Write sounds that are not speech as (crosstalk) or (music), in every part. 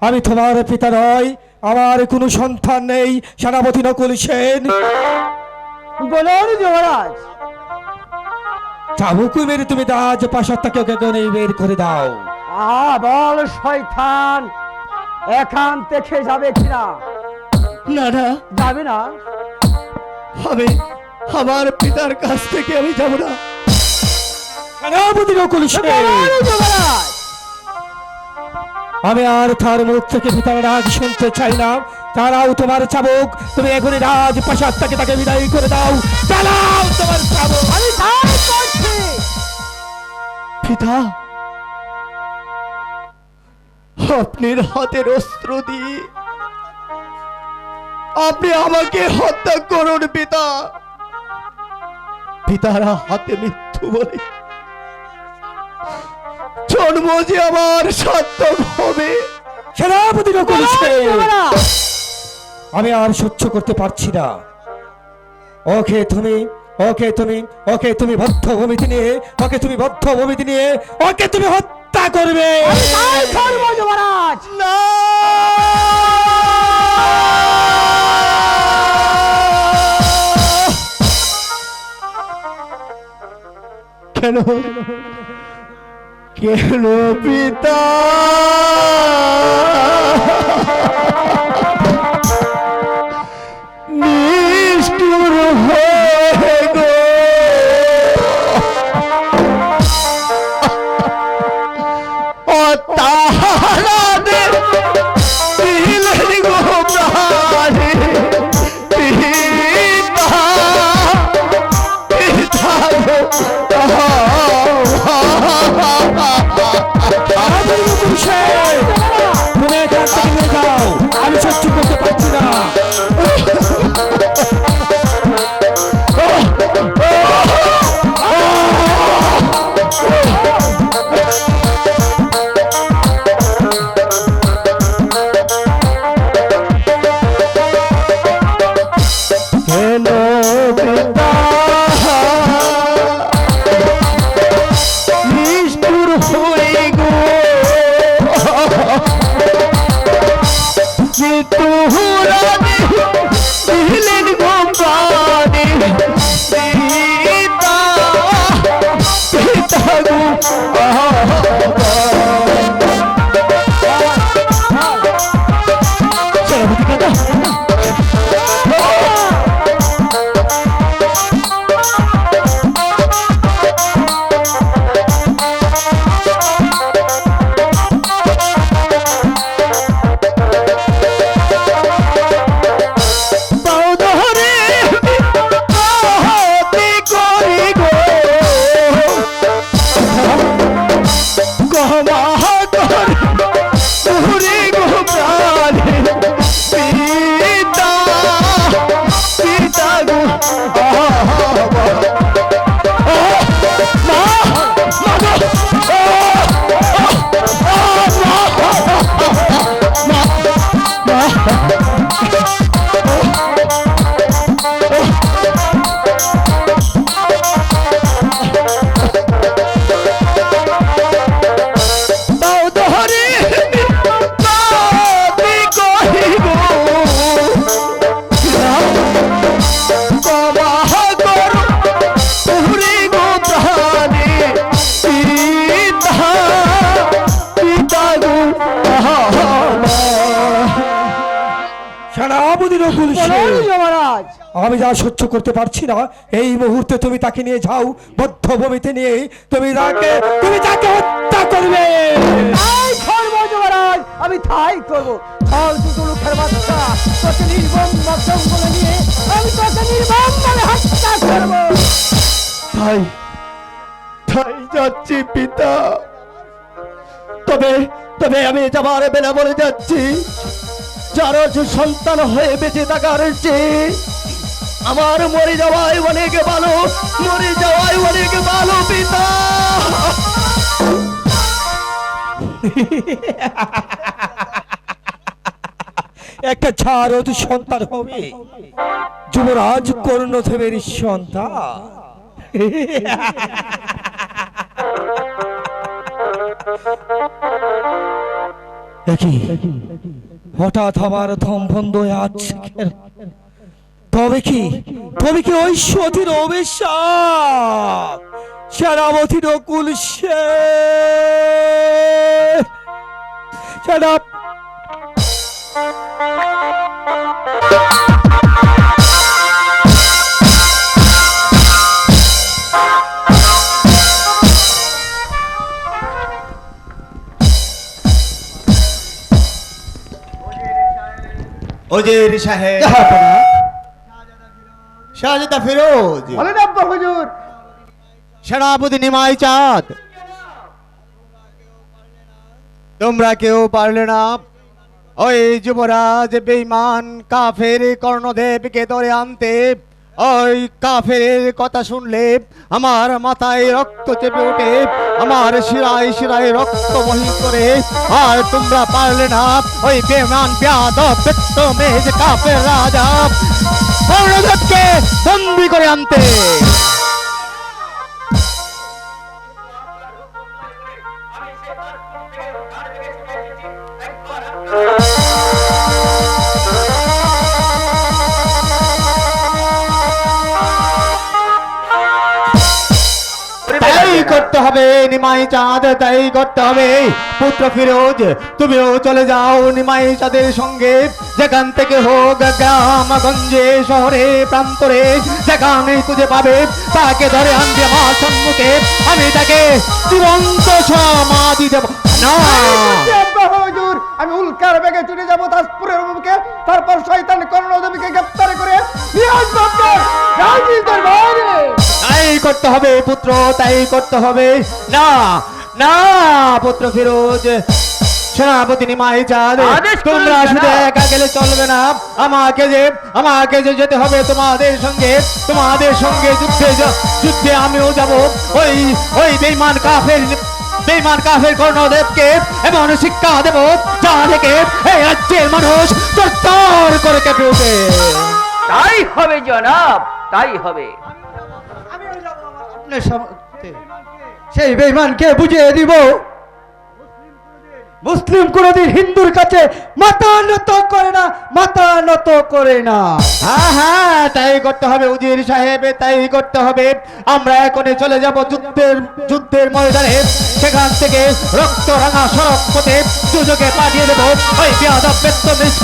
আমি তোমার পিতা নয় আমার কোনো সন্তান নেই সেনাপতি নকুল সেন। বলুন যুবরাজ। চাবুকু মেরে তুমি ওকে গনে বের করে দাও। আ বল শয়তান এখান থেকে যাবে কিনা? না না। যাবে না? আমি আমার পিতার কাছ থেকে আমি যাব না। সেনাপতি নকুল সেন। বলুন যুবরাজ। আমি আর তার মুখ থেকে পিতার ডাক শুনতে চাই না। তারাও তোমার চাবুক তুমি এখনই রাজ প্রাসাদ থেকে তাকে বিদায় করে দাও। চালাও তোমার চাবুক। আমি তাই করছি। পিতা আপনার হাতের অস্ত্র দিয়ে আপনি আমাকে হত্যা করুন পিতা। পিতারা হাতে মৃত্যু বলে জন্ম যে আমার সার্থক হবে। সেনাপতি আমি আর সহ্য করতে পারছি না। ওকে তুমি ওকে তুমি ওকে তুমি বদ্ধ ভূমিতে নিয়ে ওকে তুমি বদ্ধ ভূমিতে নিয়ে ওকে তুমি হত্যা করবে। আমি তাই করব যুবরাজ না! কেন? কেন পিতা। নিষ্ঠুর আমি যা সহ্য করতে পারছি না এই মুহূর্তে তুমি তাকে নিয়ে যাও বদ্ধ ভূমিতে নিয়ে। তুমি তাকে তুমি তাকে হত্যা করবে। আমি তাই করব। তাই তাই যাচ্ছি পিতা। তবে তবে আমি যাবার বেলা বলে যাচ্ছি যারও সন্তান হয়ে বেঁচে থাকার চেয়ে আমার মরে যাওয়াই অনেক ভালো, মরে যাওয়াই অনেক ভালো, পিতা। একটা ছাড়ত সন্তান হবে। যুবরাজ কর্ণদেবের সন্তান। হঠাৎ আমার ধম বন্ধ আছে? তবে কি? তবে কি ওই সতীর অভিশাপ? সেনাপতির কুল সে ওজির সাহেব। শাহজাদা ফিরোজ। বলেন আব্বা হুজুর। সেনাপতি নিমাই চাঁদ। তোমরা কেউ পারলে না। ওই যুবরাজ বেঈমান কাফের কর্ণদেবকে ধরে আনতে। ওই কাফের কথা শুনলে আমার মাথায় রক্ত চেপে ওঠে। আমার শিরায় শিরায় রক্ত বহি করে। আর তোমরা পারলে না। ওই বেমান মেজ কাফের রাজা। কর্ণদেবকে বন্দি করে আনতে। তাই হবে, নিমাই চাঁদ তাই করতে হবে। পুত্র ফিরোজ, তুমিও চলে যাও নিমাই চাঁদের সঙ্গে। যেখান থেকে হোক গ্রাম গঞ্জে শহরে, প্রান্তরে, যেখানে খুঁজে পাবে, তাকে ধরে আনবে আমার সম্মুখে। আমি তাকে জীবন্ত সমাধি দেব। আমি উল্কার বেগে চলে যাব তাজপুরের মুখে তারপর শয়তান কর্ণদেবীকে গ্রেপ্তার করে রাজনীতির বাইরে। করতে হবে পুত্র তাই করতে হবে। না না পুত্র ফিরোজ সেনাপতি নিমাই চাঁদ তোমরা শুধু একা গেলে চলবে না। আমাকে যে আমাকে যে যেতে হবে তোমাদের সঙ্গে তোমাদের সঙ্গে যুদ্ধে যুদ্ধে আমিও যাব। ওই ওই বেইমান কাফের বেইমান কাফের কর্ণদেবকে এমন শিক্ষা দেব যা থেকে এই রাজ্যের মানুষ চর্চার করে কেঁপে ওঠে। তাই হবে জনাব তাই হবে। সেই বেইমানকে বুঝিয়ে দিব। মুসলিম কোনদিন হিন্দুর কাছে মাথা নত করে না মাথা নত করে না। হ্যাঁ হ্যাঁ তাই করতে হবে উজির সাহেব তাই করতে হবে। আমরা এখনই চলে যাব যুদ্ধের যুদ্ধের ময়দানে। সেখান থেকে রক্ত রাঙা সড়ক পথে সুযোগে পাঠিয়ে দেবো। ওই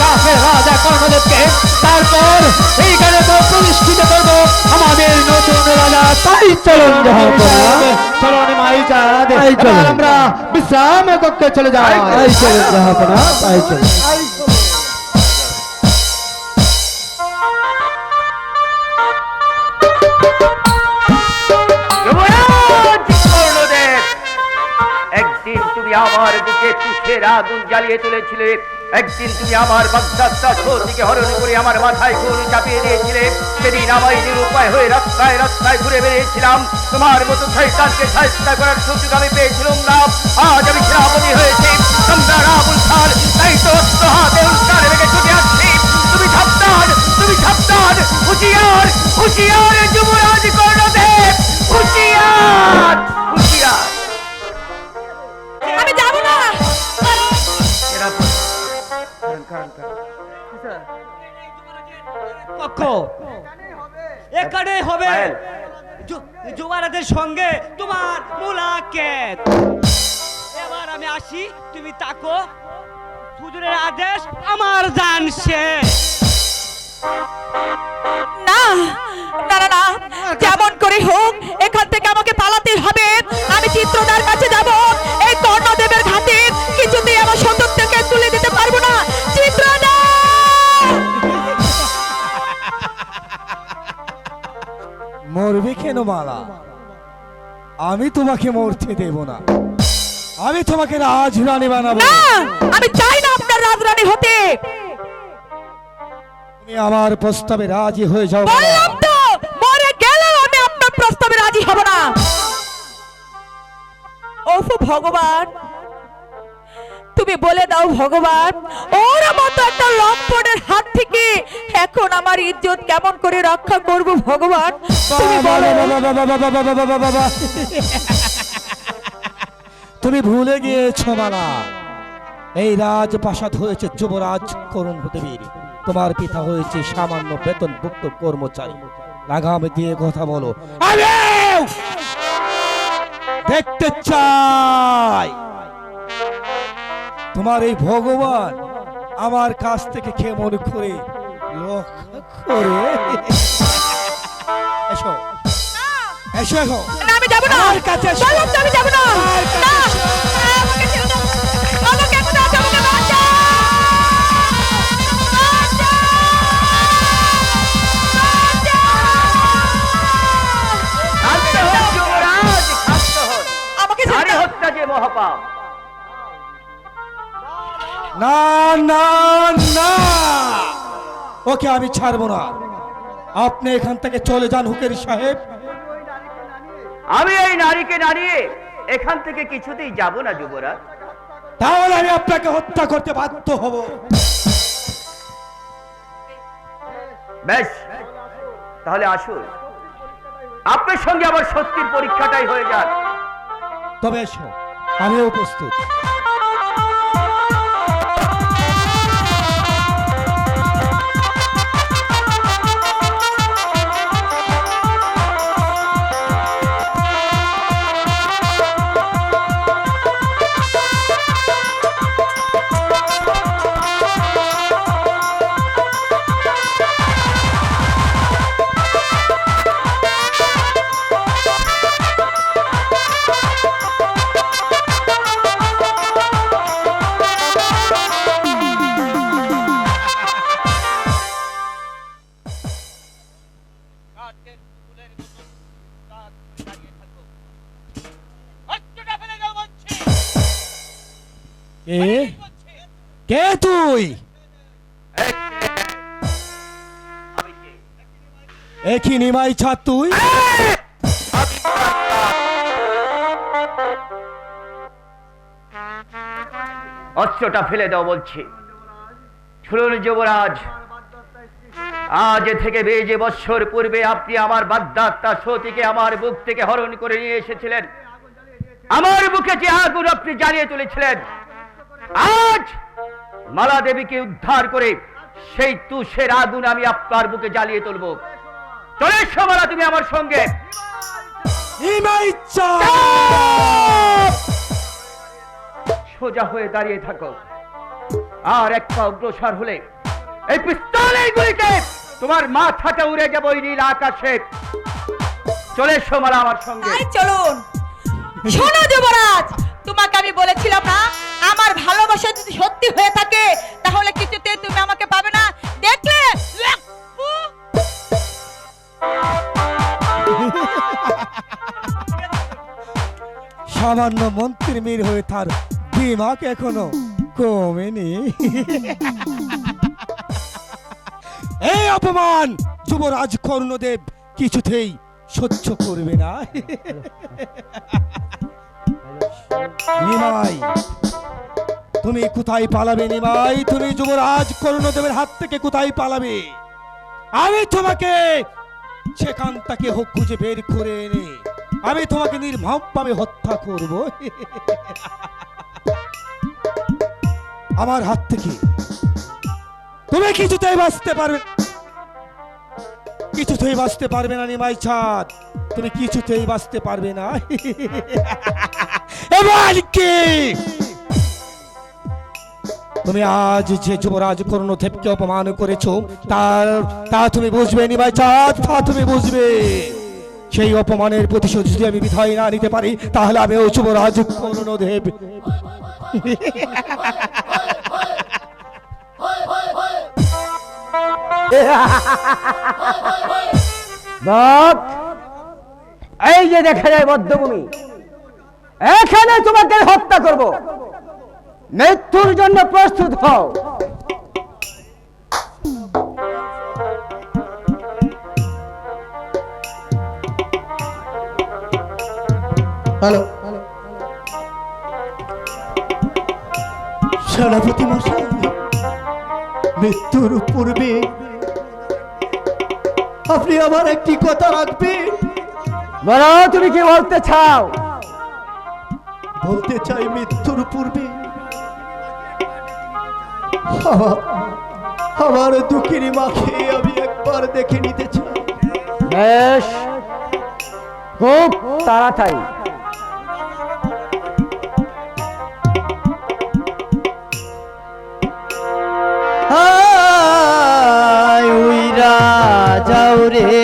কাফের রাজা কর্ণদেবকে। তারপর এইখানে তো প্রতিষ্ঠিত করব আমাদের নতুন রাজা তাই চলুন জাহাপনা চলো নিমাই চাঁদ চলুন। আমরা বিশ্রাম কক্ষে চলে যাই। একদিন তুমি আমার বুকে তুষের আগুন জ্বালিয়ে তুলেছিলে। একদিন তুমি আমার বাগদাস্তা থেকে হরণ করে আমার মাথায় গুল চাপিয়ে দিয়েছিলে সেদিন আমায় নিরুপায় হয়ে রাস্তায় রাস্তায় ঘুরে বেরিয়েছিলাম তোমার মতো শয়তানকে সাহায্য করার সুযোগ আমি পেয়েছিলাম না। আজ আমি সেনাপতি হয়েছি। তাই তো হাতে উল্কার রেখে ছুটে আসছি। তুমি সাবধান তুমি সাবধান। হুঁশিয়ার হুঁশিয়ার যুবরাজ কর্ণদেব, হুঁশিয়ার! পক্ষ। এখানে হবে। সঙ্গে তোমার মুলাকেত। এবার আমি আসি তুমি তাকো। হুজুরের আদেশ আমার জান শেষ না না না না। যেমন করে হোক এখান থেকে আমাকে পালাতে হবে। আমি চিত্রদার কাছে যাব। এই কর্ণদেবের মালা। আমি তোমাকে মরতে দেব না। আমি তোমাকে রাজরানী বানাবো। না আমি চাই না আপনার রাজরানী হতে। তুমি আমার প্রস্তাবে রাজি হয়ে যাও। বললাম তো মরে গেলেও আমি আপনার প্রস্তাবে রাজি হব না। ওফ ভগবান। তুমি বলে দাও ভগবান। ওর মতো একটা লম্পটের হাত থেকে এখন আমার ইজ্জত কেমন করে রক্ষা করব ভগবান? তুমি বলো। তুমি ভুলে গিয়েছো মালা এই রাজপ্রাসাদ হয়েছে যুবরাজ করুণ দেবীর তোমার পিতা হয়েছে সামান্য বেতন বেতনভুক্ত কর্মচারী। লাগাম দিয়ে কথা বলো। দেখতে চাই! তোমার এই ভগবান আমার কাছ থেকে কেমন করে লক্ষ্য করে? এসো। এসো এসো। আমি যাব না। আমার কাছে এসো। আমি যাব না। না। আমাকে ছেড়ে দাও। যাব না হত্যা যে মহাপাপ। না না না। ওকে আমি ছাড়বো না। আপনি এখান থেকে চলে যান হুকের সাহেব। আমি এই নারীকে নাড়িয়ে এখান থেকে কিছুতেই যাব না যুবরাজ। তাহলে আমি আপনাকে হত্যা করতে বাধ্য হব। বেশ তাহলে আসুন। আপনার সঙ্গে আমার সত্যির পরীক্ষাটাই হয়ে যাক। তবে এসো আমিও প্রস্তুত। কে কে তুই? একই নিমাই ছাড় তুই। অস্ত্রটা ফেলে দাও বলছি। শুনুন যুবরাজ আজ থেকে বেজে বৎসর পূর্বে আপনি আমার বাগদাত্তা সতীকে আমার বুক থেকে হরণ করে নিয়ে এসেছিলেন। আমার বুকে যে আগুন আপনি জ্বালিয়ে তুলেছিলেন আজ মালা দেবীকে উদ্ধার করে সেই তুষের আগুন আমি আপনার বুকে জ্বালিয়ে তুলব। চলে এসো মালা তুমি আমার সঙ্গে। সোজা হয়ে দাঁড়িয়ে থাকো। আর এক পা অগ্রসর হলে এই পিস্তলের গুলিতে তোমার মাথাটা উড়ে যাবে ওই নীল আকাশে। চলে এসো মালা আমার সঙ্গে। চলুন। শোনো যুবরাজ তোমাকে আমি বলেছিলাম না, আমার ভালোবাসা যদি সত্যি হয়ে থাকে, তাহলে কিছুতে তুমি আমাকে পাবে না। দেখলে? সামান্য মন্ত্রীর মেয়ের হয়ে তার দিমাগ এখনও কমেনি। এই অপমান যুবরাজ কর্ণদেব কিছুতেই সহ্য করবে না। নিমাই, তুমি কোথায় পালাবে নিমাই? তুমি যুবরাজ কর্ণদেবের হাত থেকে কোথায় পালাবে? আমি তোমাকে সেখান থেকে হোক খুঁজে বের করে এনে, আমি তোমাকে নির্মমভাবে হত্যা করব। আমার হাত থেকে তুমি কিছুতেই বাঁচতে পারবে। কিছুতেই বাঁচতে পারবে না নিমাই ছাদ তুমি কিছুতেই বাঁচতে পারবে না। (laughs) তুমি আজ যে যুবরাজ কর্ণদেবকে অপমান করেছ, তার, তা তুমি বুঝবে নিমাই চাঁদ, তা তুমি বুঝবে। সেই অপমানের প্রতিশোধ যদি আমি বিধায় না নিতে পারি, তাহলে আমি ও যুবরাজ কর্ণদেব। এই যে দেখা যায় বদ্ধভূমি। এখানে তোমাকে হত্যা করব। মৃত্যুর জন্য প্রস্তুত হও। হ্যালো। সেনাপতি মশাই মৃত্যুর পূর্বে আপনি আমার একটি কথা রাখবেন। বলো তুমি কি বলতে চাও? বলতে চাই মৃত্যুর পূর্বে, আমার দুঃখিনী মাকে আমি একবার দেখে নিতে চাই। তাড়াতাড়ি। যাও রে।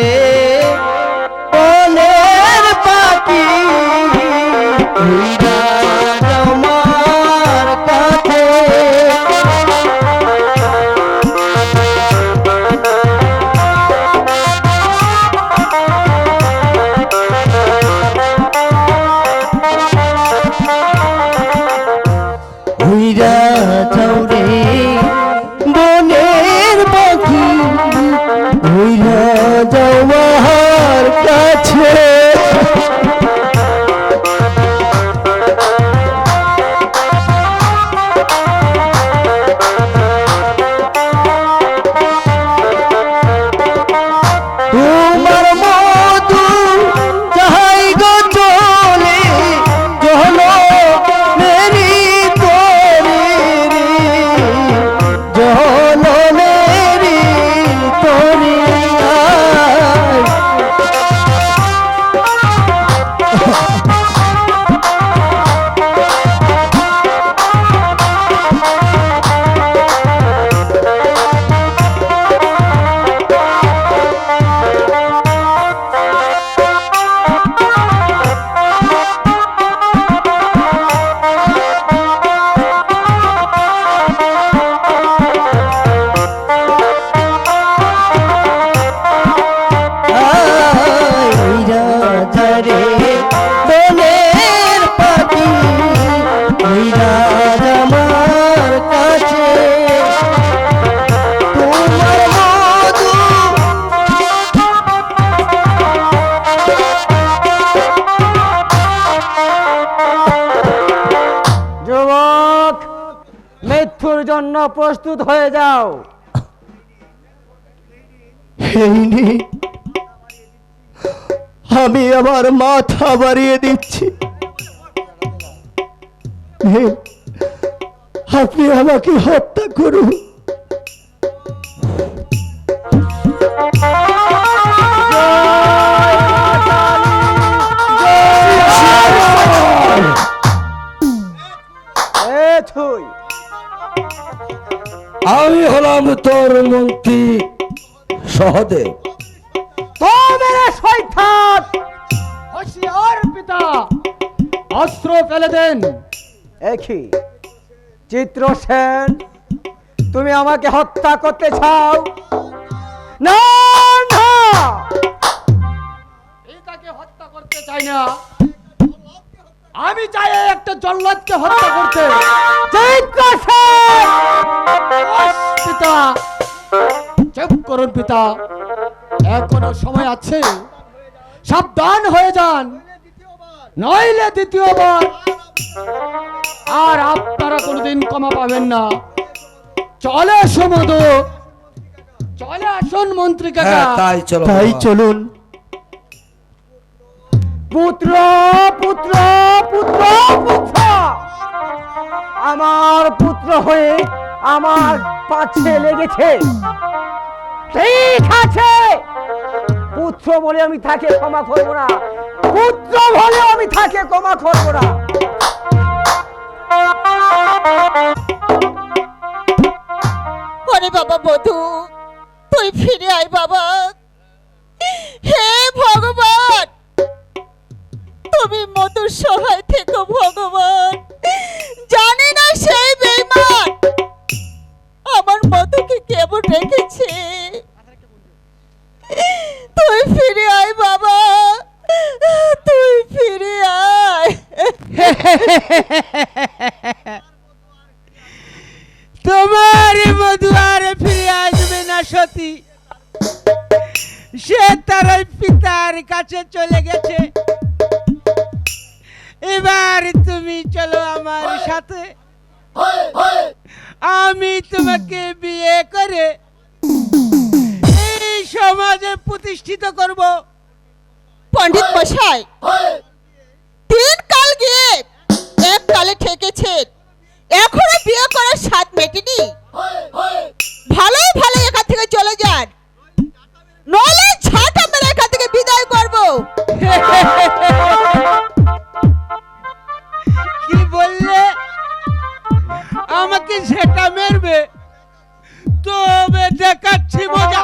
প্রস্তুত হয়ে যাও। আমি আমার মাথা বাড়িয়ে দিচ্ছি। আপনি আমাকে হত্যা করুন। আমি হলাম তোর মন্ত্রী সহদেব। তো মেরে শয়তান! হোশিয়ার পিতা অস্ত্র ফেলে দেন। একই চিত্র সেন তুমি আমাকে হত্যা করতে চাও? না না! পিতাকে হত্যা করতে চাই না? আমি চাই একটা জল্লাদকে হত্যা করতে। পিতা চুপ করুন পিতা। এখনও সময় আছে। সাবধান হয়ে যান। নইলে দ্বিতীয়বার। আর আপনারা কোনোদিন ক্ষমা পাবেন না। চলে সমুদ চলে আসুন মন্ত্রী কাকা। হ্যাঁ তাই চলো তাই চলুন। পুত্র পুত্র পুত্র পুত্র! আমার পুত্র হয়ে আমার পাছে লেগেছে। ঠিক আছে! পুত্র বলে আমি তাকে ক্ষমা করব না। পুত্র বলে আমি তাকে ক্ষমা করব না। ওরে বাবা বধু, তুই ফিরে আয় বাবা। হে ভগবান! তুমি মধুর সহায় থেকো, ভগবান। জানি না সেই বেইমান। আমার মধুকে কেমন রেখেছে? তুই ফিরে আয়, বাবা। তুই ফিরে আয়। তোমার মধু আর ফিরে আসবে না, সতী। সে তার পিতার কাছে চলে গেছে। এবার তুমি চলো আমার সাথে। আমি তোমাকে বিয়ে করে এই সমাজে প্রতিষ্ঠিত করব। পণ্ডিত মশাই তিন কাল গিয়ে এক কালে ঠেকেছেন। এখনও বিয়ে করার স্বাদ মেটেনি। ভালোই ভালো এখান থেকে চলে যান। নলে ছাটা মেরে এখান থেকে বিদায় করব। (laughs) নাকি সেটা মেরবে? তবে দেখাচ্ছি মজা।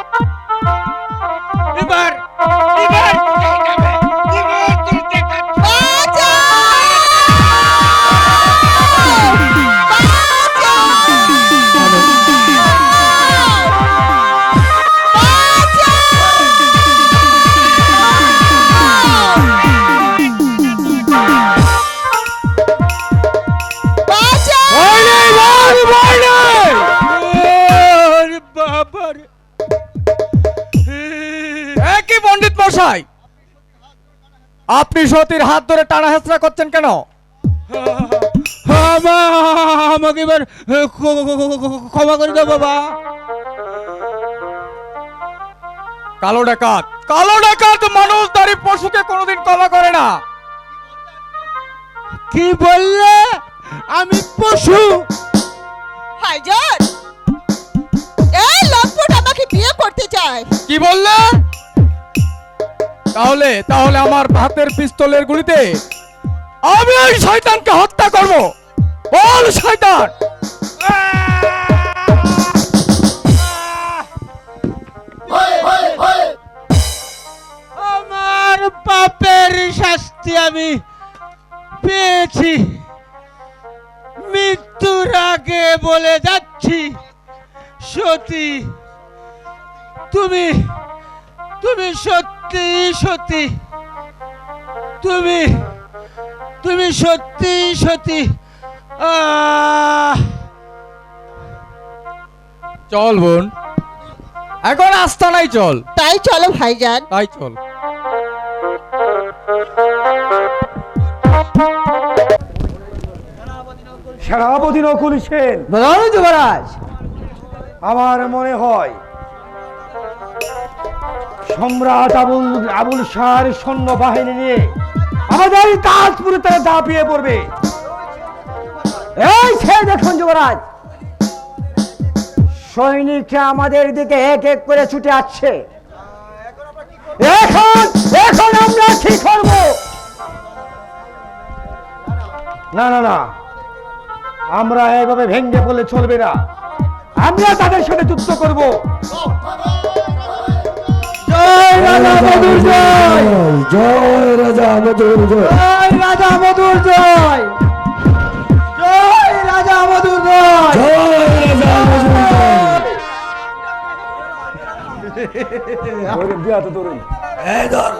সতীর হাত ধরে টানা হেঁচড়া করছেন কেন? আমাকে এবার ক্ষ- ক্ষ- ক্ষমা করে দাও বাবা। কালো ডাকাত কালো ডাকাত মানুষ মানুষদারি পশুকে কোনোদিন ক্ষমা করে না। কি বললে? আমি পশু। ভাইজান এই লম্পট আমাকে বিয়ে করতে চায়। কি বললে? তাহলে তাহলে আমার হাতের পিস্তলের গুলিতে আমি ওই শয়তানকে হত্যা করব। বল শয়তান। আমার পাপের শাস্তি আমি পেয়েছি। মৃত্যুর আগে বলে যাচ্ছি, সতী, তুমি তুমি সত্যি সত্যি সত্যি। তুমি তুমি সত্যি সত্যি। চল বোন। এখন আস্তানাই চল। তাই চলো ভাইজান। তাই চল। সেনাপতি নকুল সেন। আমার মনে হয় সম্রাট আবুল আবুল শাহর সৈন্য বাহিনী নিয়ে আমাদের তাজপুরে তারা দাপিয়ে পড়বে। এই সে দেখুন যুবরাজ, সৈনিকরা আমাদের দিকে এক এক করে ছুটে আসছে। এখন এখন আমরা কি করব? না না না, আমরা এইভাবে ভেঙ্গে পড়লে চলবে না। আমরা তাদের সাথে যুদ্ধ করব। জয় রাজা মধুর জয়। জয় রাজা মধুর জয়। জয় রাজা মধুর জয়। জয় রাজা মধুর জয়। জয় রাজা মধুর জয়। বিয়া তো তরুণ এই ধর।